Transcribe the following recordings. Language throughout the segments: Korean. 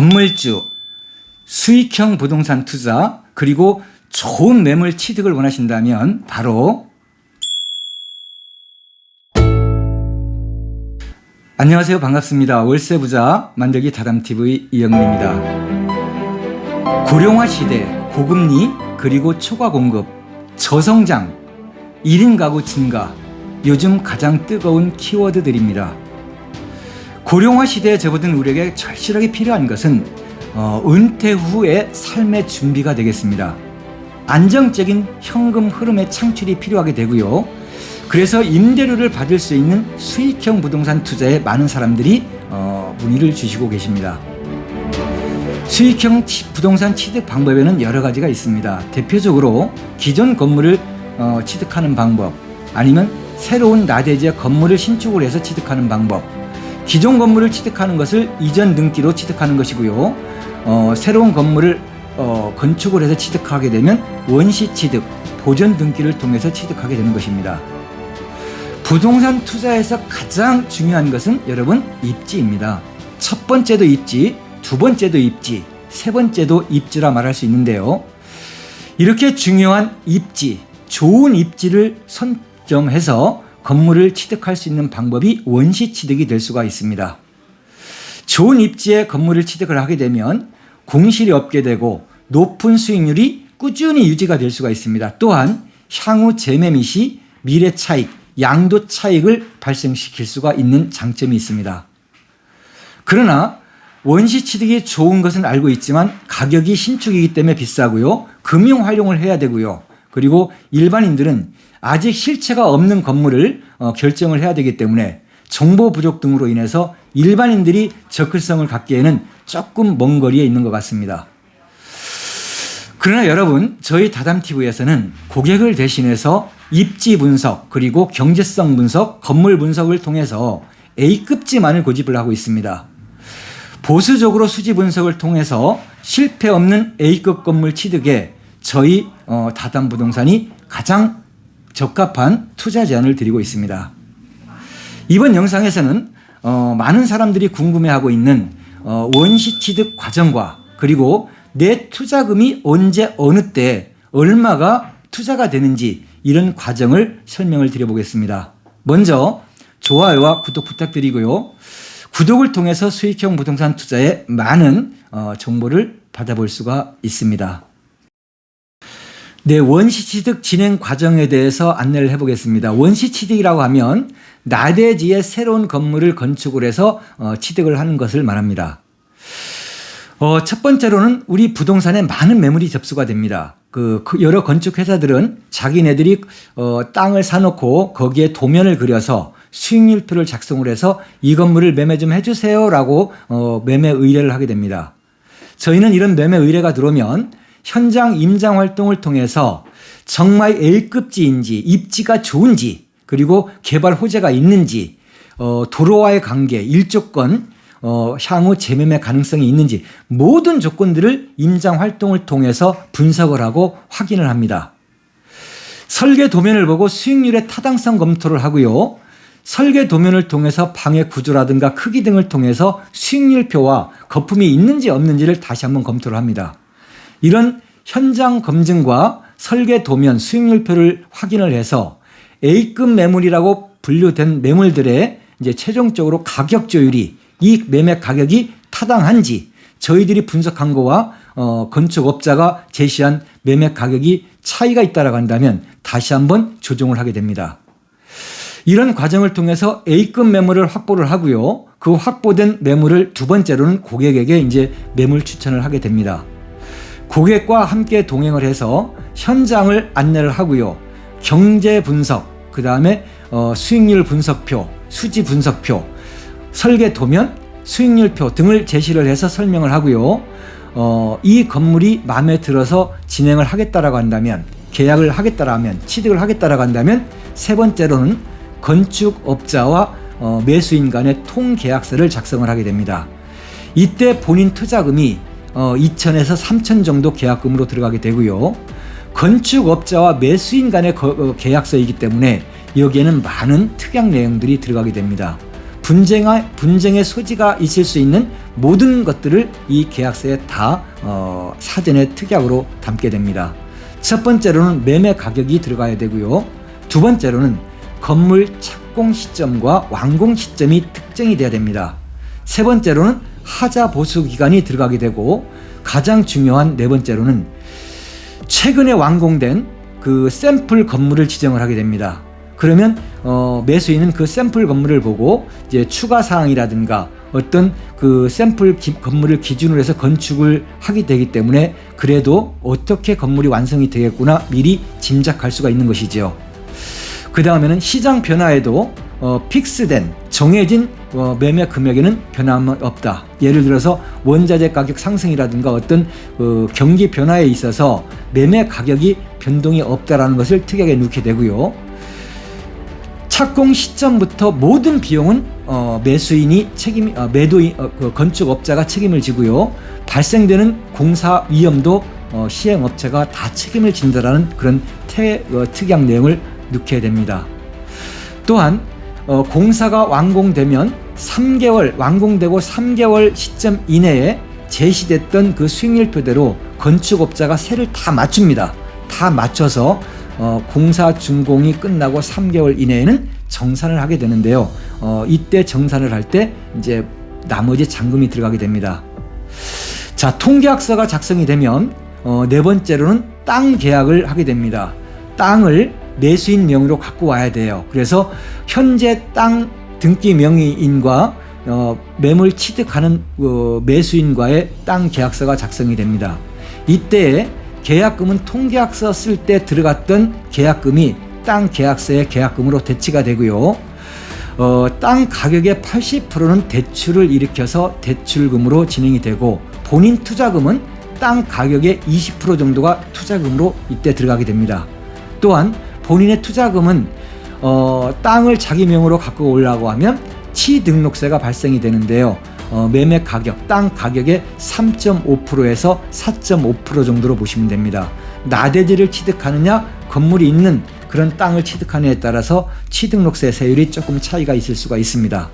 건물주, 수익형 부동산 투자, 그리고 좋은 매물 취득을 원하신다면 바로 안녕하세요. 반갑습니다. 월세 부자 만들기 다담TV 이영민입니다. 고령화 시대, 고금리, 그리고 초과 공급, 저성장, 1인 가구 증가, 요즘 가장 뜨거운 키워드들입니다. 고령화 시대에 접어든 우리에게 절실하게 필요한 것은 어, 은퇴 후의 삶의 준비가 되겠습니다. 안정적인 현금 흐름의 창출이 필요하게 되고요. 그래서 임대료를 받을 수 있는 수익형 부동산 투자에 많은 사람들이 어, 문의를 주시고 계십니다. 수익형 치- 부동산 취득 방법에는 여러 가지가 있습니다. 대표적으로 기존 건물을 어, 취득하는 방법, 아니면 새로운 나대지의 건물을 신축을 해서 취득하는 방법, 기존 건물을 취득하는 것을 이전 등기로 취득하는 것이고요. 어, 새로운 건물을 어, 건축을 해서 취득하게 되면 원시 취득, 보전 등기를 통해서 취득하게 되는 것입니다. 부동산 투자에서 가장 중요한 것은 여러분 입지입니다. 첫 번째도 입지, 두 번째도 입지, 세 번째도 입지라 말할 수 있는데요. 이렇게 중요한 입지, 좋은 입지를 선점해서 건물을 취득할 수 있는 방법이 원시 취득이 될 수가 있습니다. 좋은 입지에 건물을 취득을 하게 되면 공실이 없게 되고 높은 수익률이 꾸준히 유지가 될 수가 있습니다. 또한 향후 재매 및시 미래 차익, 양도 차익을 발생시킬 수가 있는 장점이 있습니다. 그러나 원시 취득이 좋은 것은 알고 있지만 가격이 신축이기 때문에 비싸고요. 금융 활용을 해야 되고요. 그리고 일반인들은 아직 실체가 없는 건물을 어, 결정을 해야 되기 때문에 정보 부족 등으로 인해서 일반인들이 접근성을 갖기에는 조금 먼 거리에 있는 것 같습니다. 그러나 여러분, 저희 다담TV에서는 고객을 대신해서 입지 분석, 그리고 경제성 분석, 건물 분석을 통해서 A급지만을 고집을 하고 있습니다. 보수적으로 수지 분석을 통해서 실패 없는 A급 건물 취득에 저희 어, 다담 부동산이 가장 적합한 투자 제안을 드리고 있습니다. 이번 영상에서는 어, 많은 사람들이 궁금해하고 있는 어, 원시 취득 과정과 그리고 내 투자금이 언제 어느 때 얼마가 투자가 되는지 이런 과정을 설명을 드려보겠습니다. 먼저 좋아요와 구독 부탁드리고요. 구독을 통해서 수익형 부동산 투자에 많은 어, 정보를 받아볼 수가 있습니다. 네, 원시 취득 진행 과정에 대해서 안내를 해보겠습니다. 원시 취득이라고 하면 나대지에 새로운 건물을 건축을 해서 어, 취득을 하는 것을 말합니다. 어, 첫 번째로는 우리 부동산에 많은 매물이 접수가 됩니다. 그, 그 여러 건축 회사들은 자기네들이 어, 땅을 사놓고 거기에 도면을 그려서 수익률표를 작성을 해서 이 건물을 매매 좀 해주세요라고 어, 매매 의뢰를 하게 됩니다. 저희는 이런 매매 의뢰가 들어오면 현장 임장 활동을 통해서 정말 A급지인지 입지가 좋은지 그리고 개발 호재가 있는지 어, 도로와의 관계, 일조권, 어, 향후 재매매 가능성이 있는지 모든 조건들을 임장 활동을 통해서 분석을 하고 확인을 합니다. 설계 도면을 보고 수익률의 타당성 검토를 하고요. 설계 도면을 통해서 방의 구조라든가 크기 등을 통해서 수익률표와 거품이 있는지 없는지를 다시 한번 검토를 합니다. 이런 현장 검증과 설계 도면 수익률표를 확인을 해서 A급 매물이라고 분류된 매물들의 이제 최종적으로 가격 조율이 이 매매 가격이 타당한지 저희들이 분석한 거와 어, 건축업자가 제시한 매매 가격이 차이가 있다라고 한다면 다시 한번 조정을 하게 됩니다. 이런 과정을 통해서 A급 매물을 확보를 하고요. 그 확보된 매물을 두 번째로는 고객에게 이제 매물 추천을 하게 됩니다. 고객과 함께 동행을 해서 현장을 안내를 하고요. 경제 분석, 그 다음에 어, 수익률 분석표, 수지 분석표, 설계 도면, 수익률표 등을 제시를 해서 설명을 하고요. 어, 이 건물이 마음에 들어서 진행을 하겠다라고 한다면, 계약을 하겠다라 하면, 취득을 하겠다라고 한다면, 세 번째로는 건축업자와 어, 매수인 간의 통계약서를 작성을 하게 됩니다. 이때 본인 투자금이 어, 2천에서 3천 정도 계약금으로 들어가게 되고요. 건축업자와 매수인 간의 거- 어, 계약서이기 때문에 여기에는 많은 특약 내용들이 들어가게 됩니다. 분쟁의, 분쟁의 소지가 있을 수 있는 모든 것들을 이 계약서에 다 어, 사전에 특약으로 담게 됩니다. 첫 번째로는 매매 가격이 들어가야 되고요. 두 번째로는 건물 착공 시점과 완공 시점이 특정이 돼야 됩니다. 세 번째로는 하자 보수 기간이 들어가게 되고 가장 중요한 네 번째로는 최근에 완공된 그 샘플 건물을 지정을 하게 됩니다. 그러면 어, 매수인은 그 샘플 건물을 보고 이제 추가 사항이라든가 어떤 그 샘플 기, 건물을 기준으로 해서 건축을 하게 되기 때문에 그래도 어떻게 건물이 완성이 되겠구나 미리 짐작할 수가 있는 것이죠. 그 다음에는 시장 변화에도 어, 픽스된 정해진 어, 매매 금액에는 변함은 없다. 예를 들어서 원자재 가격 상승이라든가 어떤 어, 경기 변화에 있어서 매매 가격이 변동이 없다라는 것을 특약에 넣게 되고요. 착공 시점부터 모든 비용은 어, 매수인이 책임, 어, 매도인, 어, 그 건축업자가 책임을 지고요. 발생되는 공사 위험도 어, 시행업체가 다 책임을 진다라는 그런 태, 어, 특약 내용을 넣게 됩니다. 또한 어, 공사가 완공되면 3개월 완공되고 3개월 시점 이내에 제시됐던 그 수익률표대로 건축업자가 세를 다 맞춥니다. 다 맞춰서 어, 공사 준공이 끝나고 3개월 이내에는 정산을 하게 되는데요. 어, 이때 정산을 할 때 이제 나머지 잔금이 들어가게 됩니다. 자, 통계학서가 작성이 되면 어, 네 번째로는 땅 계약을 하게 됩니다. 땅을 매수인 명의로 갖고 와야 돼요. 그래서 현재 땅 등기 명의인과 어, 매물 취득하는 어, 매수인과의 땅 계약서가 작성이 됩니다. 이때 계약금은 통계약서 쓸 때 들어갔던 계약금이 땅 계약서의 계약금으로 대치가 되고요. 어, 땅 가격의 80%는 대출을 일으켜서 대출금으로 진행이 되고 본인 투자금은 땅 가격의 20% 정도가 투자금으로 이때 들어가게 됩니다. 또한 본인의 투자금은 어, 땅을 자기 명으로 갖고 오려고 하면 취등록세가 발생이 되는데요. 어, 매매 가격, 땅 가격의 3.5%에서 4.5% 정도로 보시면 됩니다. 나대지를 취득하느냐, 건물이 있는 그런 땅을 취득하느냐에 따라서 취등록세 세율이 조금 차이가 있을 수가 있습니다.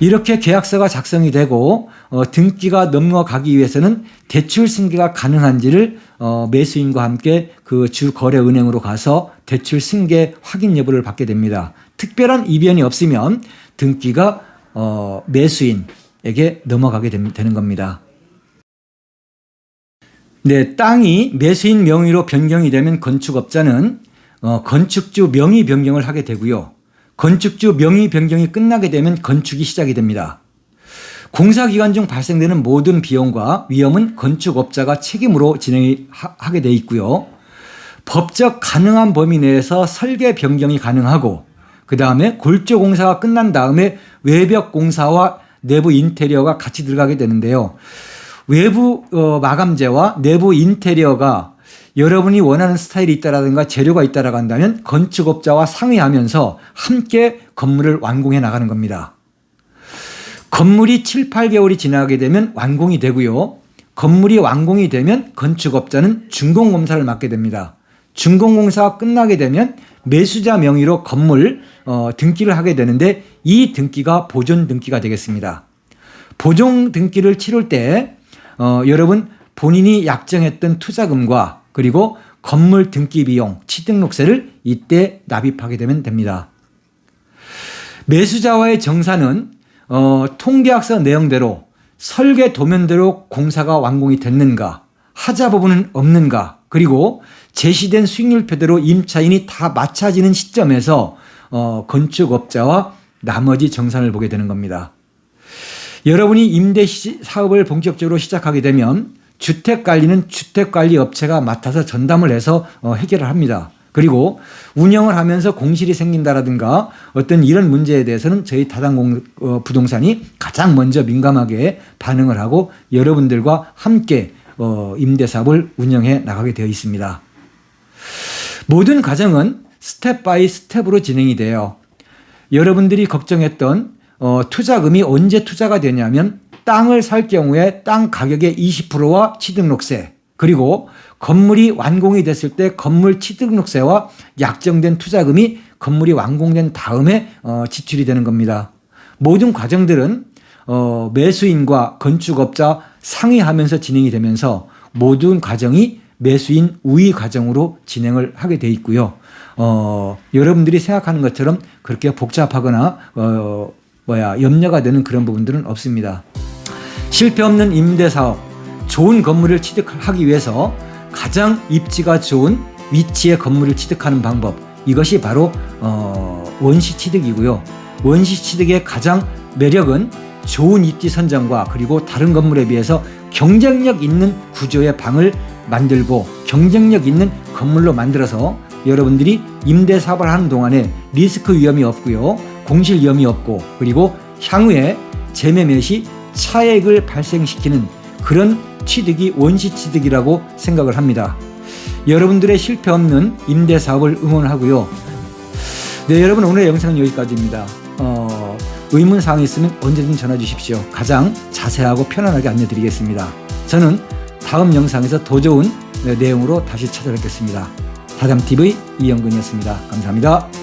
이렇게 계약서가 작성이 되고 어, 등기가 넘어가기 위해서는 대출 승계가 가능한지를 어, 매수인과 함께 그 주 거래 은행으로 가서 대출 승계 확인 여부를 받게 됩니다. 특별한 이변이 없으면 등기가 어, 매수인에게 넘어가게 되는 겁니다. 네, 땅이 매수인 명의로 변경이 되면 건축업자는 어, 건축주 명의 변경을 하게 되고요. 건축주 명의 변경이 끝나게 되면 건축이 시작이 됩니다. 공사 기간 중 발생되는 모든 비용과 위험은 건축업자가 책임으로 진행하게 돼 있고요. 법적 가능한 범위 내에서 설계 변경이 가능하고 그 다음에 골조 공사가 끝난 다음에 외벽 공사와 내부 인테리어가 같이 들어가게 되는데요. 외부 어, 마감재와 내부 인테리어가 여러분이 원하는 스타일이 있다라든가 재료가 있다라고 한다면 건축업자와 상의하면서 함께 건물을 완공해 나가는 겁니다. 건물이 7, 8개월이 지나게 되면 완공이 되고요. 건물이 완공이 되면 건축업자는 준공검사를 맡게 됩니다. 준공공사가 끝나게 되면 매수자 명의로 건물 어, 등기를 하게 되는데 이 등기가 보존 등기가 되겠습니다. 보존 등기를 치를 때 어, 여러분 본인이 약정했던 투자금과 그리고 건물 등기 비용, 취등록세를 이때 납입하게 되면 됩니다. 매수자와의 정산은 어, 통계학서 내용대로 설계 도면대로 공사가 완공이 됐는가, 하자 부분은 없는가, 그리고 제시된 수익률표대로 임차인이 다 맞춰지는 시점에서 어, 건축업자와 나머지 정산을 보게 되는 겁니다. 여러분이 임대 사업을 본격적으로 시작하게 되면 주택 관리는 주택 관리 업체가 맡아서 전담을 해서 어, 해결을 합니다. 그리고 운영을 하면서 공실이 생긴다라든가 어떤 이런 문제에 대해서는 저희 다당 어, 부동산이 가장 먼저 민감하게 반응을 하고 여러분들과 함께 어, 임대사업을 운영해 나가게 되어 있습니다. 모든 과정은 스텝 바이 스텝으로 진행이 돼요. 여러분들이 걱정했던 어, 투자금이 언제 투자가 되냐면 땅을 살 경우에 땅 가격의 20%와 취등록세 그리고 건물이 완공이 됐을 때 건물 취등록세와 약정된 투자금이 건물이 완공된 다음에 어, 지출이 되는 겁니다. 모든 과정들은 어, 매수인과 건축업자 상의하면서 진행이 되면서 모든 과정이 매수인 우위 과정으로 진행을 하게 돼 있고요. 어, 여러분들이 생각하는 것처럼 그렇게 복잡하거나 어, 뭐야 염려가 되는 그런 부분들은 없습니다. 실패 없는 임대 사업, 좋은 건물을 취득하기 위해서 가장 입지가 좋은 위치의 건물을 취득하는 방법. 이것이 바로 어, 원시 취득이고요. 원시 취득의 가장 매력은 좋은 입지 선정과 그리고 다른 건물에 비해서 경쟁력 있는 구조의 방을 만들고 경쟁력 있는 건물로 만들어서 여러분들이 임대 사업을 하는 동안에 리스크 위험이 없고요. 공실 위험이 없고 그리고 향후에 재매매 시 차액을 발생시키는 그런 취득이 원시 취득이라고 생각을 합니다. 여러분들의 실패 없는 임대 사업을 응원하고요. 네, 여러분 오늘 영상은 여기까지입니다. 어, 의문 사항이 있으면 언제든 전화 주십시오. 가장 자세하고 편안하게 안내드리겠습니다. 저는 다음 영상에서 더 좋은 내용으로 다시 찾아뵙겠습니다. 다담TV 이영근이었습니다. 감사합니다.